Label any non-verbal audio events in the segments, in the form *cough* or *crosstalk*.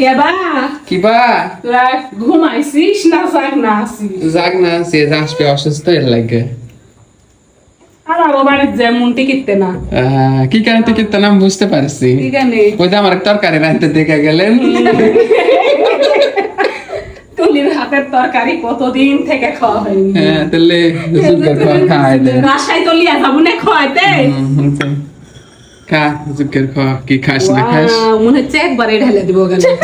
কেবা কিবা তোরা ঘুমাইছিস না জাগ না আসিস যাক না সে আসবে অসুস্থ এর লাগে। আমারও বাড়ির যেমন টিকিটতে না কি কারণে তুই কিন্তু নাম বুঝতে পারছি। ওই যে আমার তরকারি রাঁধতে দেখে গেলেন। তুলির হাতের তরকারি কতদিন থেকে খাওয়া হয়নি। হ্যাঁ তাহলে খাওয়া দে বাসায় তো লিয়া যাব না খাওয়াইতে। হুম, হুম, খা কি খাস না খাস? মনে হচ্ছে একবারে ঢেলে দিব গেলে। *laughs*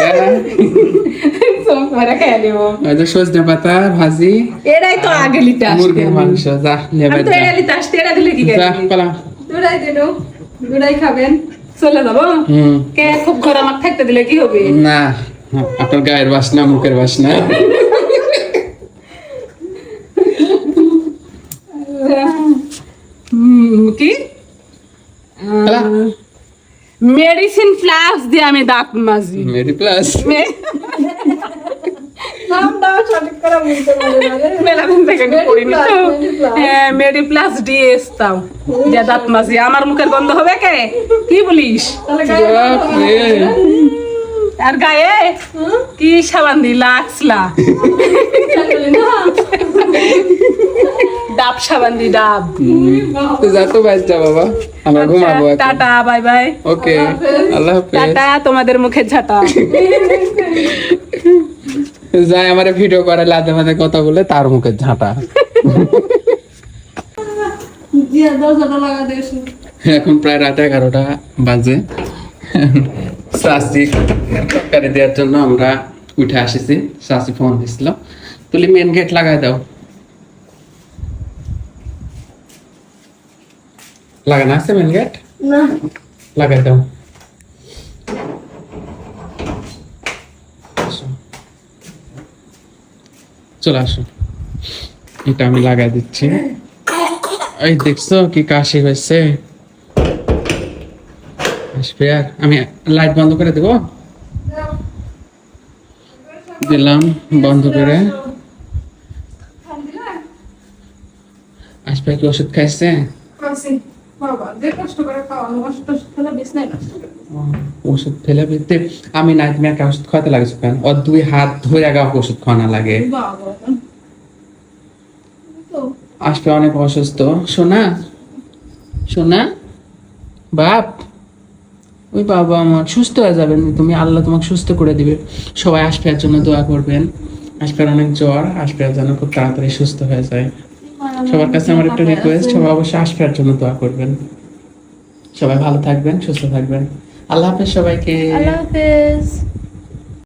হ্যাঁ, খেয়ে দিব ওই সজনে পাতা ভাজি এটাই তো আগে লিতে মুরগির মাংস যা নেবে তো এটা লিতে আসতে এটা দিলে কি যা পালা। দুটাই দিল দুটাই খাবেন। চলে যাব? হুম। কে খুব ঘর আমার থাকতে দিলে কি হবে? না আপনার গায়ের বাসনা মুখের বাসনা। হুম, কি। মেডিসিন ফ্লাক্স দিয়ে আমি দাঁত মাজি। Mary *laughs* plus? হ্যাঁ মেডি প্লাস ডিএস তাও যে দাঁত মাজি। আমার মুখের গন্ধ হবে কে? কি বলিস? আর গায়ে? কি সাবান দি লাক্সলা *laughs* ডাব সাবান দি ডাব। যা তো বাচ্চা বাবা। আমরা ঘুমাবো এখন। Tata bye bye. ওকে আল্লাহ হাফেজ। টাটা তোমাদের মুখের ঝাঁটা। যাই আমার ভিডিও করে লাদে মাদে কথা বলে তার মুখে ঝাঁটা। এখন প্রায় রাত এগারোটা বাজে। শাসি তরকারি দেওয়ার জন্য আমরা উঠে আসেছি। শাসি ফোন দিছিল। তুলি মেন গেট লাগাই দাও। লাগানো আছে মেন গেট লাগাই দাও। চলে আসো। এটা আমি লাগাই দিচ্ছি। এই দেখছ কি কাশি হয়েছে? আসবে আর আমি লাইট বন্ধ করে দেবো? দিলাম বন্ধ করে। আসবে কি ওষুধ খাইছে। ওষুধ ফেলে আমি না তুমি একটা ওষুধ খাওয়াতে লাগছো কেন ওর দুই হাত ধরে আগা ওষুধ খাওয়ানো লাগে। অনেক অসুস্থ। সোনা? সোনা? বাপ? ওই বাবা আমার সুস্থ হয়ে যাবেন তুমি। আল্লাহ তোমাকে সুস্থ করে দিবে। সবাই আসফিয়ার জন্য দোয়া করবেন। আসফিয়ার অনেক জ্বর। আসফিয়ার যেন খুব তাড়াতাড়ি সুস্থ হয়ে যায়। সবার কাছে আমার একটা রিকোয়েস্ট সবাই অবশ্যই আসবার জন্য দোয়া করবেন। সবাই ভালো থাকবেন, সুস্থ থাকবেন। আল্লাহ হাফেজ সবাইকে। আল্লাহ হাফেজ।